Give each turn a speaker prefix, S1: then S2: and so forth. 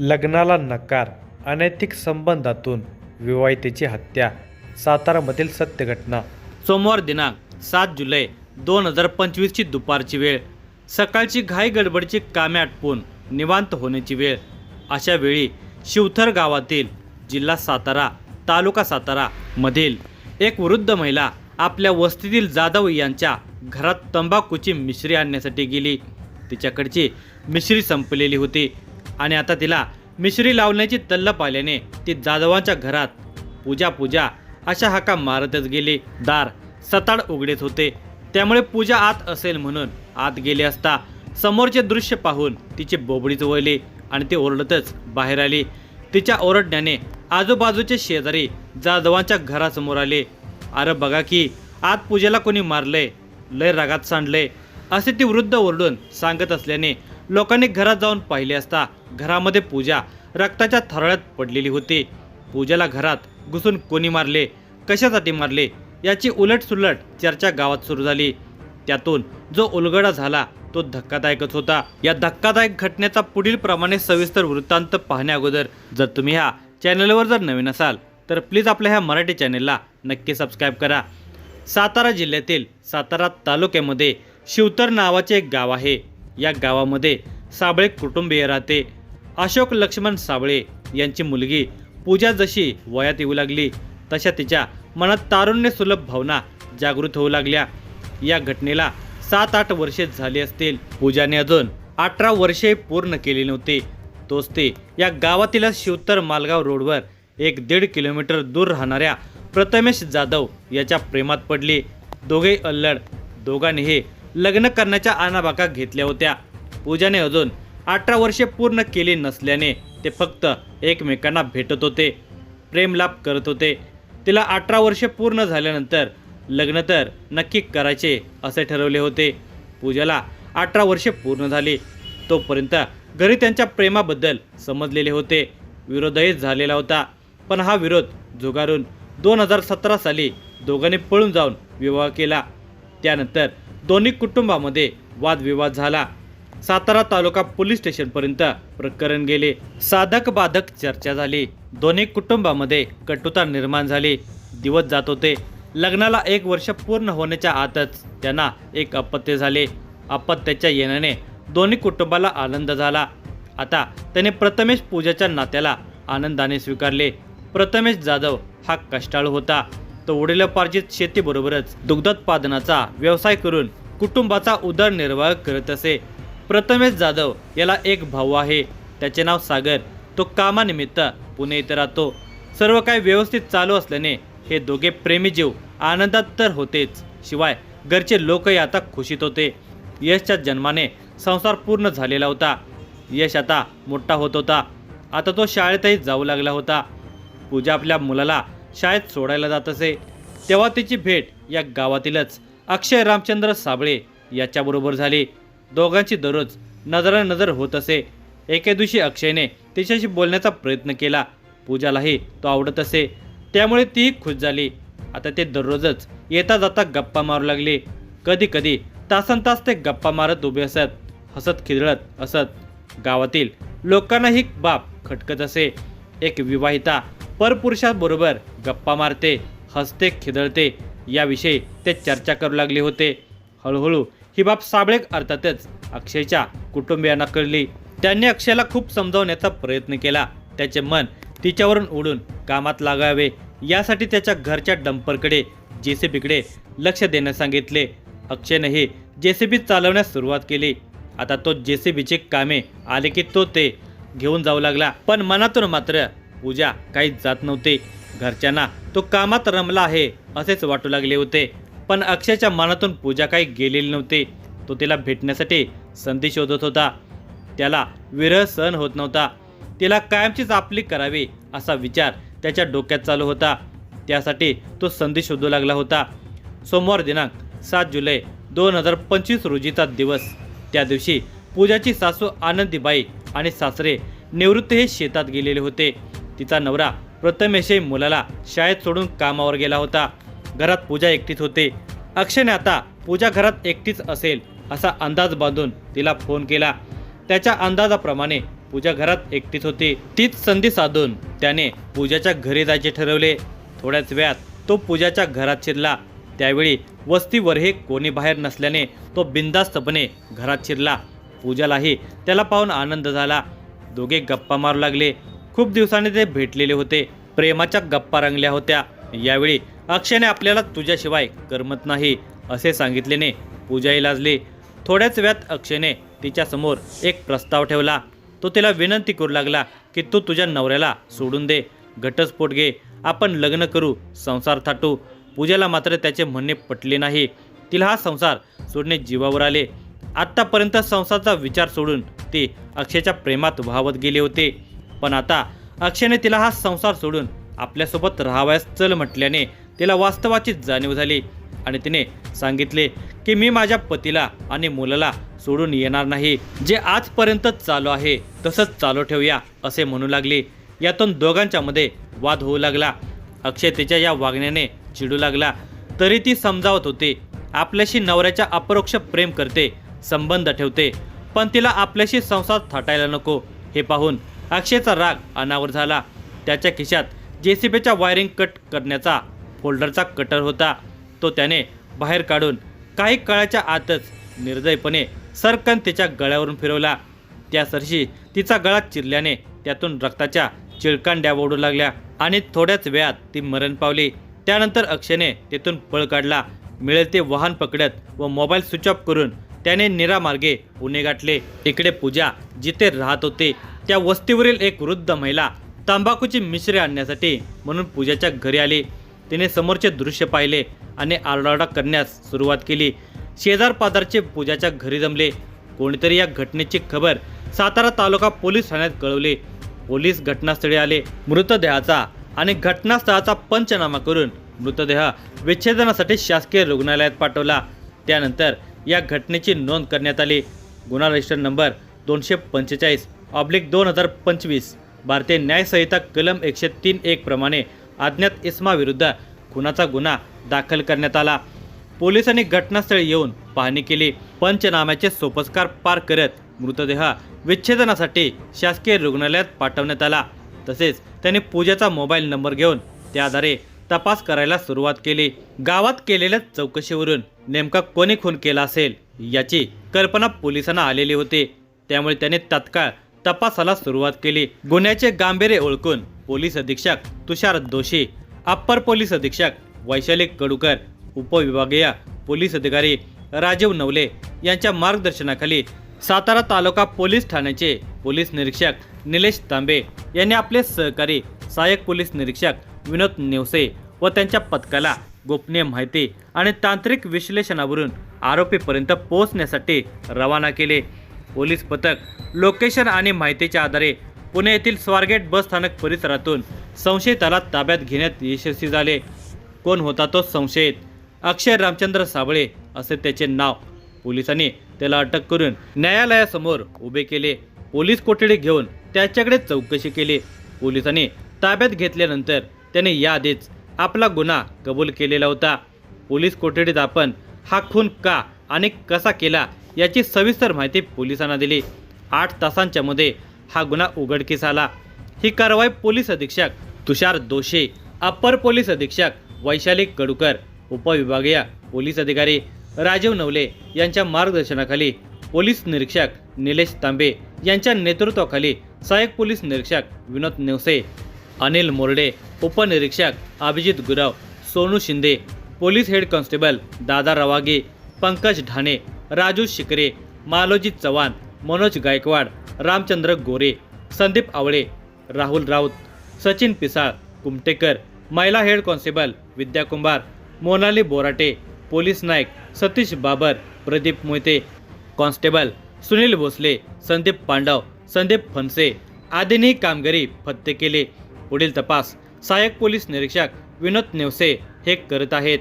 S1: लग्नाला नकार अनैतिक संबंधातून विवाहितेची हत्या सातारामधील सत्य घटना
S2: सोमवार दिनांक सात जुलै दोन हजार पंचवीसची दुपारची वेळ. सकाळची घाई गडबडची कामे आटपून निवांत होण्याची वेळ. अशा वेळी शिवथर गावातील जिल्हा सातारा तालुका सातारा मधील एक वृद्ध महिला आपल्या वस्तीतील जाधव यांच्या घरात तंबाखूची मिश्री आणण्यासाठी गेली. तिच्याकडची मिश्री संपलेली होती. आणि आता तिला मिश्री लावण्याची तल्लप आल्याने ती जाधवांच्या घरात पूजा पूजा अशा हाका मारतच गेली. दार सताड उघडेच होते. त्यामुळे पूजा आत असेल म्हणून आत गेले असता समोरचे दृश्य पाहून तिची बोबडीच वळली आणि ती ओरडतच बाहेर आली. तिच्या ओरडण्याने आजूबाजूचे शेजारी जाधवांच्या घरासमोर आले. अरे बघा की आत पूजेला कोणी मारलंय? लय रागात सांडलंय. असे ती वृद्ध ओरडून सांगत असल्याने लोकांनी घरात जाऊन पाहिले असता घरामध्ये पूजा रक्ताच्या थरळ्यात पडलेली होती. पूजाला घरात घुसून कोणी मारले कशासाठी मारले याची उलटसुलट चर्चा गावात सुरू झाली. त्यातून जो उलगडा झाला तो धक्कादायकच होता. या धक्कादायक घटनेचा पुढील प्रमाणे सविस्तर वृत्तांत पाहण्या अगोदर जर तुम्ही ह्या चॅनलवर जर नवीन असाल तर प्लीज आपल्या ह्या मराठी चॅनलला नक्की सबस्क्राईब करा. सातारा जिल्ह्यातील सातारा तालुक्यामध्ये शिवतर नावाचे एक गाव आहे. या गावामध्ये साबळे कुटुंबीय राहते. अशोक लक्ष्मण साबळे यांची मुलगी पूजा जशी वयात येऊ लागली तशा तिच्या मनात तारुण्य सुलभ भावना जागृत होऊ लागल्या. या घटनेला सात आठ वर्षे झाली असतील. पूजाने अजून अठरा वर्षे पूर्ण केली नव्हती. तोच ते या गावातीलच शिवतर मालगाव रोडवर एक दीड किलोमीटर दूर राहणाऱ्या प्रथमेश जाधव याच्या प्रेमात पडली. दोघे अल्लड दोघांनीही लग्न करण्याच्या आणाबाका घेतल्या होत्या. पूजाने अजून अठरा वर्षे पूर्ण केली नसल्याने ते फक्त एकमेकांना भेटत होते. प्रेमलाप करत होते. तिला अठरा वर्षे पूर्ण झाल्यानंतर लग्न तर नक्की करायचे असे ठरवले होते. पूजाला अठरा वर्षे पूर्ण झाली. तोपर्यंत घरी त्यांच्या प्रेमाबद्दल समजलेले होते. विरोधही झालेला होता. पण हा विरोध झुगारून दोन हजार सतरा साली दोघांनी पळून जाऊन विवाह केला. त्यानंतर दोन्ही कुटुंबामध्ये वादविवाद झाला. सातारा तालुका पोलीस स्टेशनपर्यंत प्रकरण गेले. साधक बाधक चर्चा झाली. दोन्ही कुटुंबामध्ये कटुता निर्माण झाली. दिवस जात होते. लग्नाला एक वर्ष पूर्ण होण्याच्या आतच त्यांना एक अपत्य झाले. अपत्याच्या येण्याने दोन्ही कुटुंबाला आनंद झाला. आता त्याने प्रथमेश पूजाच्या नात्याला आनंदाने स्वीकारले. प्रथमेश जाधव हा कष्टाळू होता. तो वडिलोपार्जित शेतीबरोबरच दुग्धोत्पादनाचा व्यवसाय करून कुटुंबाचा उदरनिर्वाह करत असे. प्रथमेश जाधव याला एक भाऊ आहे. त्याचे नाव सागर. तो कामानिमित्त पुणे इथे राहतो. सर्व काही व्यवस्थित चालू असल्याने हे दोघे प्रेमीजीव आनंदात तर होतेच. शिवाय घरचे लोकही आता खुशीत होते. यशच्या जन्माने संसार पूर्ण झालेला होता. यश आता मोठा होत होता. आता तो शाळेतही जाऊ लागला होता. पूजा आपल्या मुलाला शाळेत सोडायला जात असे. तेव्हा तिची भेट या गावातीलच. अक्षय रामचंद्र साबळे याच्याबरोबर झाली. दोघांची दररोज नजरानजर होत असे. एके दिवशी अक्षयने तिच्याशी बोलण्याचा प्रयत्न केला. पूजालाही तो आवडत असे. त्यामुळे तीही खुश झाली. आता ते दररोजच येता जाता गप्पा मारू लागले. कधी कधी तासन तास ते गप्पा मारत उभे असत हसत खिदळत असत. गावातील लोकांना ही बाब खटकत असे. एक विवाहिता परपुरुषाबरोबर गप्पा मारते हसते खिदळते. याविषयी ते चर्चा करू लागले होते. हळूहळू ही बाब साबळेक अर्थातच अक्षयच्या कुटुंबियांना कळली. त्यांनी अक्षयला खूप समजावण्याचा प्रयत्न केला. त्याचे मन तिच्यावरून उडून कामात लागावे. यासाठी त्याच्या घरच्या डंपरकडे जे सी बीकडे लक्ष देण्यास सांगितले. अक्षयनेही जे सी बी चालवण्यास सुरुवात केली. आता तो जे सी बीची कामे आले की तो ते घेऊन जाऊ लागला. पण मनातून मात्र पूजा काहीच जात नव्हती. घरच्यांना तो कामात रमला आहे असेच वाटू लागले होते. पण अक्षयच्या मनातून पूजा काही गेलेली नव्हती. तो तिला भेटण्यासाठी संधी शोधत होता. त्याला विरह सहन होत नव्हता. तिला कायमचीच आपली करावी असा विचार त्याच्या डोक्यात चालू होता. त्यासाठी तो संधी शोधू लागला होता. सोमवार दिनांक सात जुलै दोन हजार पंचवीस रोजीचा दिवस. त्या दिवशी पूजाची सासू आनंदीबाई आणि सासरे निवृत्त हे शेतात गेलेले होते. तिचा नवरा प्रथमेशही मुलाला शाळेत सोडून कामावर गेला होता. घरात पूजा एकटीच होते. अक्षयने आता पूजा घरात एकटीच असेल असा अंदाज बांधून तिला फोन केला. त्याच्या अंदाजाप्रमाणे पूजा घरात एकटीच होती. तीच संधी साधून त्याने पूजाच्या घरी जायचे ठरवले. थोड्याच वेळात तो पूजाच्या घरात शिरला. त्यावेळी वस्तीवरही कोणी बाहेर नसल्याने तो बिंदास्तपणे घरात शिरला. पूजालाही त्याला पाहून आनंद झाला. दोघे गप्पा मारू लागले. खूप दिवसांनी ते भेटलेले होते. प्रेमाच्या गप्पा रंगल्या होत्या. यावेळी अक्षयने आपल्याला तुझ्याशिवाय करमत नाही असे सांगितल्याने पूजाही लाजली. थोड्याच वेळात अक्षयने तिच्यासमोर एक प्रस्ताव ठेवला. तो तिला विनंती करू लागला की तू तुझ्या नवऱ्याला सोडून दे. घटस्फोट घे. आपण लग्न करू संसार थाटू. पूजाला मात्र त्याचे म्हणणे पटले नाही. तिला हा संसार सोडणे जीवावर आले. आत्तापर्यंत संसाराचा विचार सोडून ती अक्षयच्या प्रेमात वाहवत गेले होते. पण आता अक्षयने तिला हा संसार सोडून आपल्यासोबत राहावयास चल म्हटल्याने तिला वास्तवाची जाणीव झाली. आणि तिने सांगितले की मी माझ्या पतीला आणि मुलाला सोडून येणार नाही. जे आजपर्यंत चालू आहे तसंच चालू ठेवूया असे म्हणू लागली. यातून दोघांच्या मध्ये वाद होऊ लागला. अक्षय तिच्या या वागण्याने चिडू लागला. तरी ती समजावत होती. आपल्याशी नवऱ्याच्या अपरोक्ष प्रेम करते संबंध ठेवते. पण तिला आपल्याशी संसार थाटायला नको हे पाहून अक्षयचा राग अनावर झाला. त्याच्या खिशात जेसीबीच्या वायरिंग कट करण्याचा फोल्डरचा कटर होता. तो त्याने बाहेर काढून काही काळाच्या आतच निर्दयपणे सरकन तिच्या गळ्यावरून फिरवला. त्या सरशी तिचा गळा चिरल्याने त्यातून रक्ताच्या चिळकांड्या ओढू लागल्या आणि थोड्याच वेळात ती मरण पावली. त्यानंतर अक्षयने तेथून पळ काढला. मिळेल ते वाहन पकडत व मोबाईल स्विच ऑफ करून त्याने निरामार्गे पुणे गाठले. इकडे पूजा जिथे राहत होते त्या वस्तीवरील एक वृद्ध महिला तंबाखूची मिश्रे आणण्यासाठी म्हणून पूजाच्या घरी आली. तिने समोरचे दृश्य पाहिले आणि आरडाओरडा करण्यास सुरुवात केली. शेजार पादरचे पूजाच्या घरी जमले. कोणीतरी या घटनेची खबर सातारा तालुका पोलीस ठाण्यात कळवली. पोलीस घटनास्थळी आले. मृतदेहाचा आणि घटनास्थळाचा पंचनामा करून मृतदेह विच्छेदनासाठी शासकीय रुग्णालयात पाठवला. त्यानंतर या घटनेची नोंद करण्यात आली. गुन्हा रजिस्टर नंबर दोनशे पंचेचाळीस ऑब्लिक दोन हजार पंचवीस. भारतीय न्यायसंहिता कलम एकशे तीन एक प्रमाणे अज्ञात इस्माविरुद्ध खुनाचा गुन्हा दाखल करण्यात आला. पोलिसांनी घटनास्थळी येऊन पाहणी केली. पंचनाम्याचे सोपस्कार पार करत मृतदेह विच्छेदनासाठी शासकीय रुग्णालयात पाठवण्यात आला. तसेच त्यांनी पूजेचा मोबाईल नंबर घेऊन त्या आधारे तपास करायला सुरुवात केली. गावात केलेल्या चौकशीवरून नेमका कोणी खून केला असेल याची कल्पना पोलिसांना आलेली होती. त्यामुळे त्याने तात्काळ तपासाला सुरुवात केली. गुन्ह्याचे गांभीर्य ओळखून पोलीस अधीक्षक तुषार दोशी अप्पर पोलीस अधीक्षक वैशाली कडूकर उपविभागीय पोलीस अधिकारी राजीव नवले यांच्या मार्गदर्शनाखाली सातारा तालुका पोलीस ठाण्याचे पोलीस निरीक्षक निलेश तांबे यांनी आपले सहकारी सहाय्यक पोलीस निरीक्षक विनोद नेवसे व त्यांच्या पथकाला गोपनीय माहिती आणि तांत्रिक विश्लेषणावरून आरोपीपर्यंत पोहोचण्यासाठी रवाना केले. पोलीस पथक लोकेशन आणि माहितीच्या आधारे पुणे येथील स्वारगेट बस स्थानक परिसरातून संशयिताला ताब्यात घेण्यात यशस्वी झाले. कोण होता तो संशयित? अक्षय रामचंद्र साबळे असे त्याचे नाव. पोलिसांनी त्याला अटक करून न्यायालयासमोर उभे केले. पोलीस कोठडी घेऊन त्याच्याकडे चौकशी केली. पोलिसांनी ताब्यात घेतल्यानंतर त्याने याआधीच आपला गुन्हा कबूल केलेला होता. पोलीस कोठडीत आपण हा खून का आणि कसा केला याची सविस्तर माहिती पोलिसांना दिली. आठ तासांच्या मध्ये हा गुन्हा उघडकीस आला. ही कारवाई पोलीस अधीक्षक तुषार दोशे अप्पर पोलीस अधीक्षक वैशाली कडूकर उपविभागीय पोलीस अधिकारी राजीव नवले यांच्या मार्गदर्शनाखाली पोलीस निरीक्षक निलेश तांबे यांच्या नेतृत्वाखाली सहाय्यक पोलीस निरीक्षक विनोद नेवसे अनिल मोर्डे उपनिरीक्षक Abhijit Gurav Sonu Shinde police head constable Dada Ravage Pankaj Dhane Raju शिकरे मालोजी चव्हाण मनोज गायकवाड रामचंद्र गोरे संदीप आवळे राहुल राऊत सचिन पिसाळ कुमटेकर महिला head constable Vidya Kumbhar Monali Borate police Naik Satish Babar Pradeep Mohite constable Sunil Bhosale Sandeep Pandav Sandeep Phanse आदींनी कामगिरी फत्ते केले. पुढील तपास सहाय्यक पोलीस निरीक्षक विनोद नेवसे हे करत आहेत.